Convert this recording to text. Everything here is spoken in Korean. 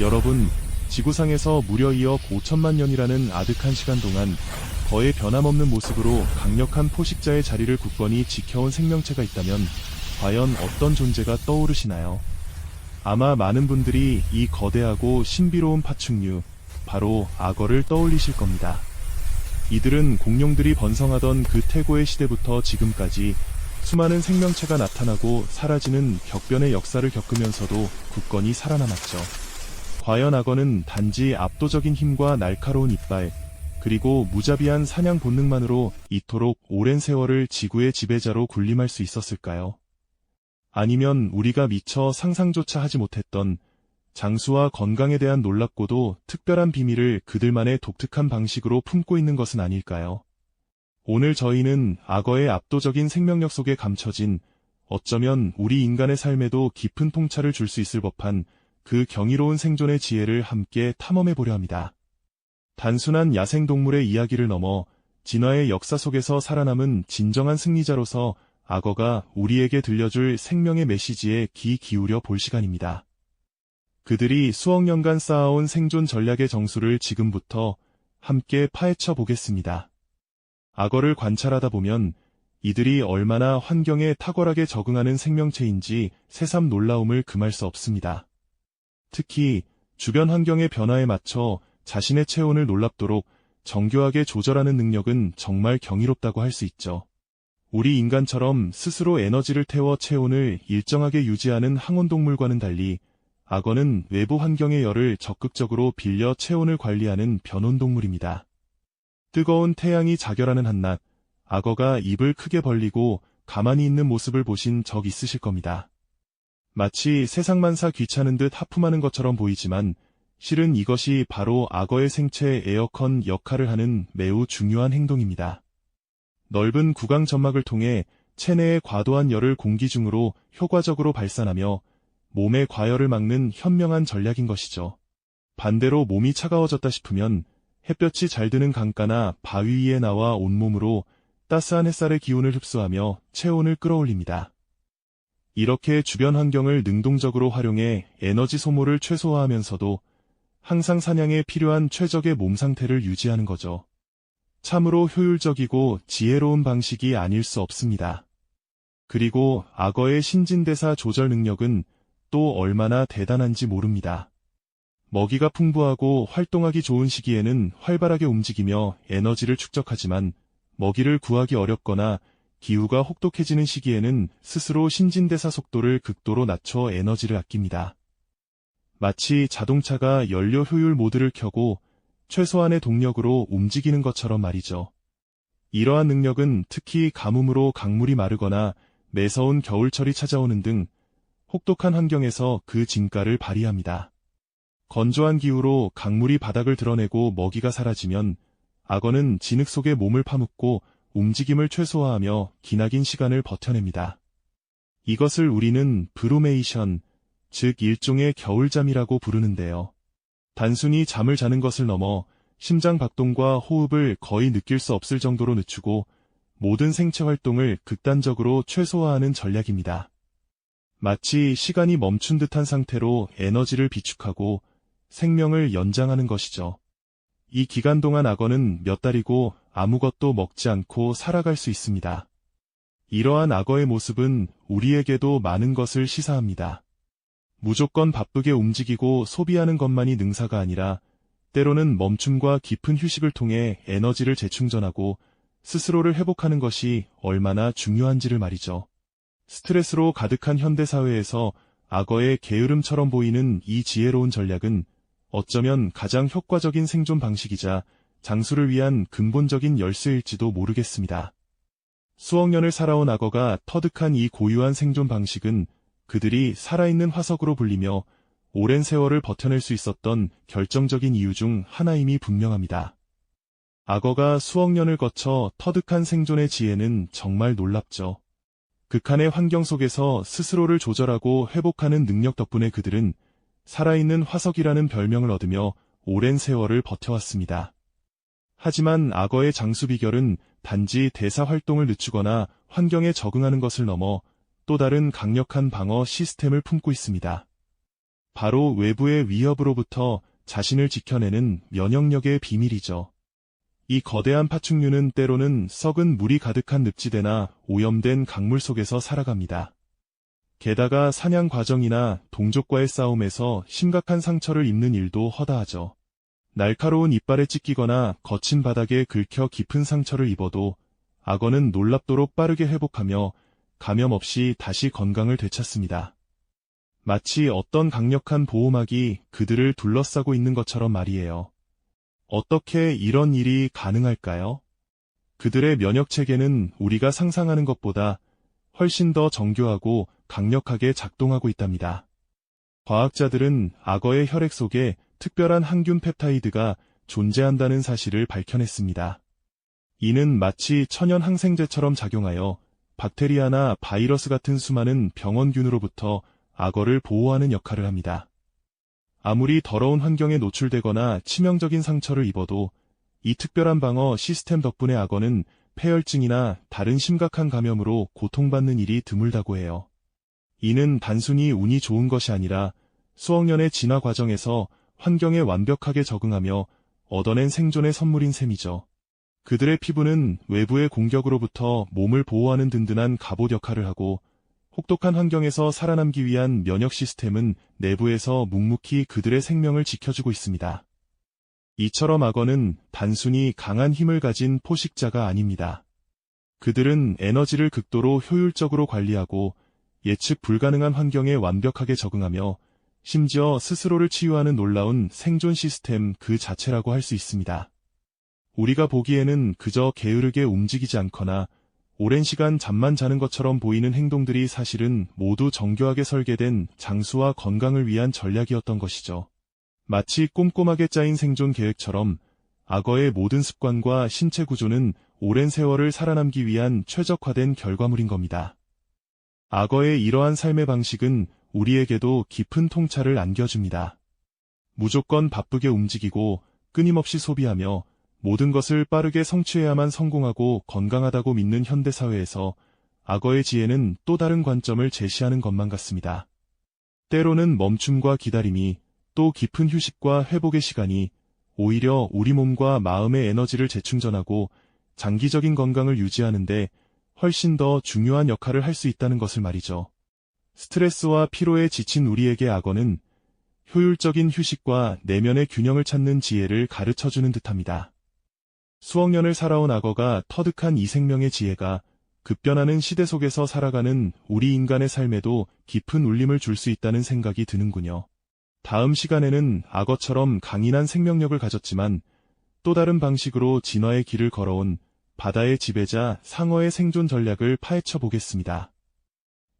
여러분, 지구상에서 무려 2억 5천만 년이라는 아득한 시간 동안 거의 변함없는 모습으로 강력한 포식자의 자리를 굳건히 지켜온 생명체가 있다면 과연 어떤 존재가 떠오르시나요? 아마 많은 분들이 이 거대하고 신비로운 파충류, 바로 악어를 떠올리실 겁니다. 이들은 공룡들이 번성하던 그 태고의 시대부터 지금까지 수많은 생명체가 나타나고 사라지는 격변의 역사를 겪으면서도 굳건히 살아남았죠. 과연 악어는 단지 압도적인 힘과 날카로운 이빨, 그리고 무자비한 사냥 본능만으로 이토록 오랜 세월을 지구의 지배자로 군림할 수 있었을까요? 아니면 우리가 미처 상상조차 하지 못했던 장수와 건강에 대한 놀랍고도 특별한 비밀을 그들만의 독특한 방식으로 품고 있는 것은 아닐까요? 오늘 저희는 악어의 압도적인 생명력 속에 감춰진 어쩌면 우리 인간의 삶에도 깊은 통찰을 줄 수 있을 법한 그 경이로운 생존의 지혜를 함께 탐험해 보려 합니다. 단순한 야생동물의 이야기를 넘어 진화의 역사 속에서 살아남은 진정한 승리자로서 악어가 우리에게 들려줄 생명의 메시지에 귀 기울여 볼 시간입니다. 그들이 수억 년간 쌓아온 생존 전략의 정수를 지금부터 함께 파헤쳐 보겠습니다. 악어를 관찰하다 보면 이들이 얼마나 환경에 탁월하게 적응하는 생명체인지 새삼 놀라움을 금할 수 없습니다. 특히 주변 환경의 변화에 맞춰 자신의 체온을 놀랍도록 정교하게 조절하는 능력은 정말 경이롭다고 할 수 있죠. 우리 인간처럼 스스로 에너지를 태워 체온을 일정하게 유지하는 항온동물과는 달리 악어는 외부 환경의 열을 적극적으로 빌려 체온을 관리하는 변온동물입니다. 뜨거운 태양이 자결하는 한낮, 악어가 입을 크게 벌리고 가만히 있는 모습을 보신 적 있으실 겁니다. 마치 세상만사 귀찮은 듯 하품하는 것처럼 보이지만 실은 이것이 바로 악어의 생체 에어컨 역할을 하는 매우 중요한 행동입니다. 넓은 구강 점막을 통해 체내의 과도한 열을 공기 중으로 효과적으로 발산하며 몸의 과열을 막는 현명한 전략인 것이죠. 반대로 몸이 차가워졌다 싶으면 햇볕이 잘 드는 강가나 바위 위에 나와 온몸으로 따스한 햇살의 기운을 흡수하며 체온을 끌어올립니다. 이렇게 주변 환경을 능동적으로 활용해 에너지 소모를 최소화하면서도 항상 사냥에 필요한 최적의 몸 상태를 유지하는 거죠. 참으로 효율적이고 지혜로운 방식이 아닐 수 없습니다. 그리고 악어의 신진대사 조절 능력은 또 얼마나 대단한지 모릅니다. 먹이가 풍부하고 활동하기 좋은 시기에는 활발하게 움직이며 에너지를 축적하지만 먹이를 구하기 어렵거나 기후가 혹독해지는 시기에는 스스로 신진대사 속도를 극도로 낮춰 에너지를 아낍니다. 마치 자동차가 연료 효율 모드를 켜고 최소한의 동력으로 움직이는 것처럼 말이죠. 이러한 능력은 특히 가뭄으로 강물이 마르거나 매서운 겨울철이 찾아오는 등 혹독한 환경에서 그 진가를 발휘합니다. 건조한 기후로 강물이 바닥을 드러내고 먹이가 사라지면 악어는 진흙 속에 몸을 파묻고 움직임을 최소화하며 기나긴 시간을 버텨냅니다. 이것을 우리는 브루메이션, 즉 일종의 겨울잠이라고 부르는데요. 단순히 잠을 자는 것을 넘어 심장 박동과 호흡을 거의 느낄 수 없을 정도로 늦추고 모든 생체 활동을 극단적으로 최소화하는 전략입니다. 마치 시간이 멈춘 듯한 상태로 에너지를 비축하고 생명을 연장하는 것이죠. 이 기간 동안 악어는 몇 달이고 아무것도 먹지 않고 살아갈 수 있습니다. 이러한 악어의 모습은 우리에게도 많은 것을 시사합니다. 무조건 바쁘게 움직이고 소비하는 것만이 능사가 아니라 때로는 멈춤과 깊은 휴식을 통해 에너지를 재충전하고 스스로를 회복하는 것이 얼마나 중요한지를 말이죠. 스트레스로 가득한 현대사회에서 악어의 게으름처럼 보이는 이 지혜로운 전략은 어쩌면 가장 효과적인 생존 방식이자 장수를 위한 근본적인 열쇠일지도 모르겠습니다. 수억 년을 살아온 악어가 터득한 이 고유한 생존 방식은 그들이 살아있는 화석으로 불리며 오랜 세월을 버텨낼 수 있었던 결정적인 이유 중 하나임이 분명합니다. 악어가 수억 년을 거쳐 터득한 생존의 지혜는 정말 놀랍죠. 극한의 환경 속에서 스스로를 조절하고 회복하는 능력 덕분에 그들은 살아있는 화석이라는 별명을 얻으며 오랜 세월을 버텨왔습니다. 하지만 악어의 장수 비결은 단지 대사 활동을 늦추거나 환경에 적응하는 것을 넘어 또 다른 강력한 방어 시스템을 품고 있습니다. 바로 외부의 위협으로부터 자신을 지켜내는 면역력의 비밀이죠. 이 거대한 파충류는 때로는 썩은 물이 가득한 늪지대나 오염된 강물 속에서 살아갑니다. 게다가 사냥 과정이나 동족과의 싸움에서 심각한 상처를 입는 일도 허다하죠. 날카로운 이빨에 찢기거나 거친 바닥에 긁혀 깊은 상처를 입어도 악어는 놀랍도록 빠르게 회복하며 감염 없이 다시 건강을 되찾습니다. 마치 어떤 강력한 보호막이 그들을 둘러싸고 있는 것처럼 말이에요. 어떻게 이런 일이 가능할까요? 그들의 면역 체계는 우리가 상상하는 것보다 훨씬 더 정교하고 강력하게 작동하고 있답니다. 과학자들은 악어의 혈액 속에 특별한 항균 펩타이드가 존재한다는 사실을 밝혀냈습니다. 이는 마치 천연 항생제처럼 작용하여 박테리아나 바이러스 같은 수많은 병원균으로부터 악어를 보호하는 역할을 합니다. 아무리 더러운 환경에 노출되거나 치명적인 상처를 입어도 이 특별한 방어 시스템 덕분에 악어는 폐혈증이나 다른 심각한 감염으로 고통받는 일이 드물다고 해요. 이는 단순히 운이 좋은 것이 아니라 수억 년의 진화 과정에서 환경에 완벽하게 적응하며 얻어낸 생존의 선물인 셈이죠. 그들의 피부는 외부의 공격으로부터 몸을 보호하는 든든한 갑옷 역할을 하고 혹독한 환경에서 살아남기 위한 면역 시스템은 내부에서 묵묵히 그들의 생명을 지켜주고 있습니다. 이처럼 악어는 단순히 강한 힘을 가진 포식자가 아닙니다. 그들은 에너지를 극도로 효율적으로 관리하고 예측 불가능한 환경에 완벽하게 적응하며 심지어 스스로를 치유하는 놀라운 생존 시스템 그 자체라고 할 수 있습니다. 우리가 보기에는 그저 게으르게 움직이지 않거나 오랜 시간 잠만 자는 것처럼 보이는 행동들이 사실은 모두 정교하게 설계된 장수와 건강을 위한 전략이었던 것이죠. 마치 꼼꼼하게 짜인 생존 계획처럼 악어의 모든 습관과 신체 구조는 오랜 세월을 살아남기 위한 최적화된 결과물인 겁니다. 악어의 이러한 삶의 방식은 우리에게도 깊은 통찰을 안겨줍니다. 무조건 바쁘게 움직이고 끊임없이 소비하며 모든 것을 빠르게 성취해야만 성공하고 건강하다고 믿는 현대사회에서 악어의 지혜는 또 다른 관점을 제시하는 것만 같습니다. 때로는 멈춤과 기다림이 또 깊은 휴식과 회복의 시간이 오히려 우리 몸과 마음의 에너지를 재충전하고 장기적인 건강을 유지하는데 훨씬 더 중요한 역할을 할 수 있다는 것을 말이죠. 스트레스와 피로에 지친 우리에게 악어는 효율적인 휴식과 내면의 균형을 찾는 지혜를 가르쳐주는 듯합니다. 수억 년을 살아온 악어가 터득한 이 생명의 지혜가 급변하는 시대 속에서 살아가는 우리 인간의 삶에도 깊은 울림을 줄 수 있다는 생각이 드는군요. 다음 시간에는 악어처럼 강인한 생명력을 가졌지만 또 다른 방식으로 진화의 길을 걸어온 바다의 지배자 상어의 생존 전략을 파헤쳐 보겠습니다.